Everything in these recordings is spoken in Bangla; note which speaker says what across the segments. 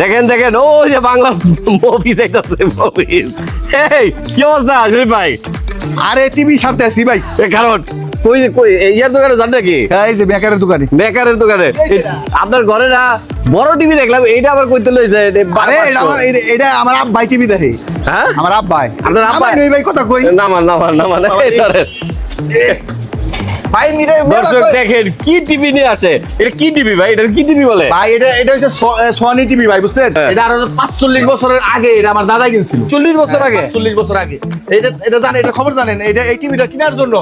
Speaker 1: দেখেন দেখেন ও যে বাংলা মুভি চাইতেছে মুভিজ এই কি অবস্থা শরীফ ভাই?
Speaker 2: আরে টিভি সারতে আসছি ভাই।
Speaker 1: এ কারণ কই কই ইয়ার দোকানে যান নাকি?
Speaker 2: এই যে বেকারের দোকানে।
Speaker 1: বেকারের দোকানে। আপনার ঘরে না বড় টিভি দেখলাম এইটা আবার কইতে লইছে
Speaker 2: আরে এটা আমার এটা- আমার আব্বাই টিভি দেখে।
Speaker 1: হ্যাঁ?
Speaker 2: আমার আব্বাই।
Speaker 1: আপনার আব্বাই?
Speaker 2: আমি ভাই কথা কই।
Speaker 1: নামান নামান এই ধরেন।
Speaker 2: ভাই মিরে
Speaker 1: দর্শক দেখেন কি টিভি নিয়ে আছে এটা কি টিভি ভাই? এটা কি টিভি বলে?
Speaker 2: ভাই এটা এটা হচ্ছে সনি টিভি ভাই বুঝছেন?
Speaker 1: হ্যাঁ।
Speaker 2: এটা আরও পাঁচচল্লিশ বছরের আগে এটা আমার দাদা কিনছিল।
Speaker 1: চল্লিশ বছর আগে?
Speaker 2: চল্লিশ বছর আগে। এটা এটা জানেন এটা খবর জানেন? এটা এই টিভিটা কেনার জন্য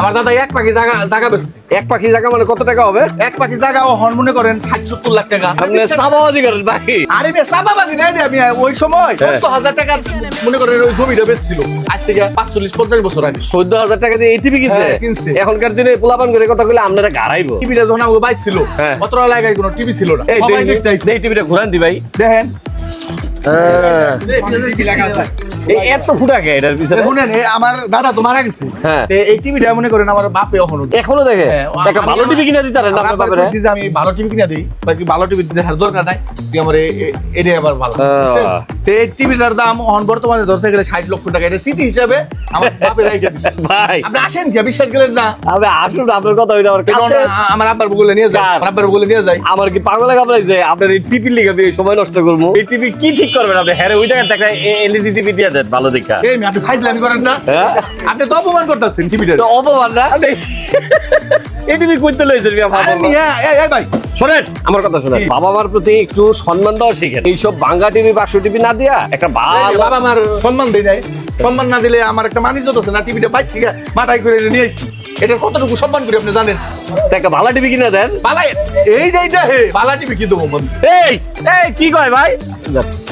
Speaker 2: আমার দাদা এক পাখি জায়গা জায়গা বেচছে।
Speaker 1: এক পাখি জায়গা মানে কত টাকা হবে?
Speaker 2: এক পাখি জায়গা ও হন মনে করেন ষাট সত্তর লাখ টাকা।
Speaker 1: আপনি সাবাবাজি করেন ভাই।
Speaker 2: আরে বে সাবাবাজি নাই আমি ওই সময়
Speaker 1: হ্যাঁ।
Speaker 2: চোদ্দ হাজার টাকা মনে করেন ওই জমিটা বেচছিল। আজ থেকে পাঁচচল্লিশ পঞ্চাশ বছর আগে।
Speaker 1: চোদ্দ হাজার টাকা দিয়ে এই টিভি কিনছে?
Speaker 2: হ্যাঁ,
Speaker 1: এখনকার দিনে পোলাপান করে কথা কইলে আপনারা গাড়াইবো।
Speaker 2: টিভিটা যখন আমাকে বাইক ছিল
Speaker 1: হ্যাঁ।
Speaker 2: অতটা লাগাই কোনো টিভি ছিল না।
Speaker 1: এই টিভিটা ঘুরান দি ভাই।
Speaker 2: দেখেন।
Speaker 1: এই এত ফুটা কে এটার পিছনে?
Speaker 2: শুনেন আমার দাদা তো মারা গেছে।
Speaker 1: হ্যাঁ।
Speaker 2: এই টিভিটা মনে করেন আমার বাপে এখনও
Speaker 1: এখনও দেখে?
Speaker 2: হ্যাঁ,
Speaker 1: একটা ভালো টিভি কিনে দিতারেন না আপনার
Speaker 2: আব্বার যে আমি ভালো টিভি কিনে দিই বাকি ভালো টিভি দেখার দরকার নাই। তুই আমার এটাই আবার ভালো? তে এই টিভিটার দাম এখন বর্তমানে ধরতে গেলে ষাট লক্ষ টাকা। এটা স্মৃতি হিসাবে আমার বাপে রাইখে দিছে।
Speaker 1: ভাই।
Speaker 2: আপনি আসেন কি? বিশ্বাস করেন না?
Speaker 1: আমি আসুন আপনার কথা ওইটা আমার কাছে
Speaker 2: আমার আব্বার বগুলে নিয়ে যায় আমার আব্বার বগুলে নিয়ে যায়
Speaker 1: আমার কি পাগলে কামড়াইছে আপনার এই আমি সময় নষ্ট করব। এই টিভি কি ঠিক করবেন আপনি? হ্যাঁ ওই জায়গায় একটা এলইডি টিভি দিয়ে দেন ভালো দেখা।
Speaker 2: এই আপনি ফাইজলামি করেন না।
Speaker 1: হ্যাঁ?
Speaker 2: আপনি তো অপমান করতেছেন টিভিটা
Speaker 1: অপমান না? এই টিভি কইতে লইছেন মিয়া বাবা
Speaker 2: এই- ভাই।
Speaker 1: শোনেন আমার কথা শোনেন? বাবা মার প্রতি একটু সম্মান দেওয়া শিখেন। এইসব বাঙ্গা টিভি বাক্স টিভি না দিয়া একটা ভালো
Speaker 2: বাবা আমার সম্মান দেয় নাই। সম্মান না দিলে আমার একটা মানিজ্য আছে না টিভিটা বাইক থেকে মাথায় করে নিয়ে আসছি এটার কতটুকু সম্মান করি আপনি জানেন?
Speaker 1: একটা ভালো টিভি কিনে দেন।
Speaker 2: বালা এই যে হে বালা টিভি কি দেবো
Speaker 1: এই এই কি কয় ভাই?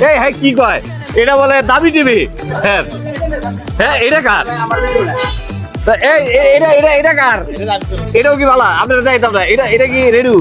Speaker 1: এই হ্যাঁ কি কয়? এটা বলে দামি টিভি। হ্যাঁ। হ্যাঁ এটা কার? এই এটা এটা এটা কার? এটাও কি ভালো আপনারা যাইতাম না, এটা এটা কি রেডু?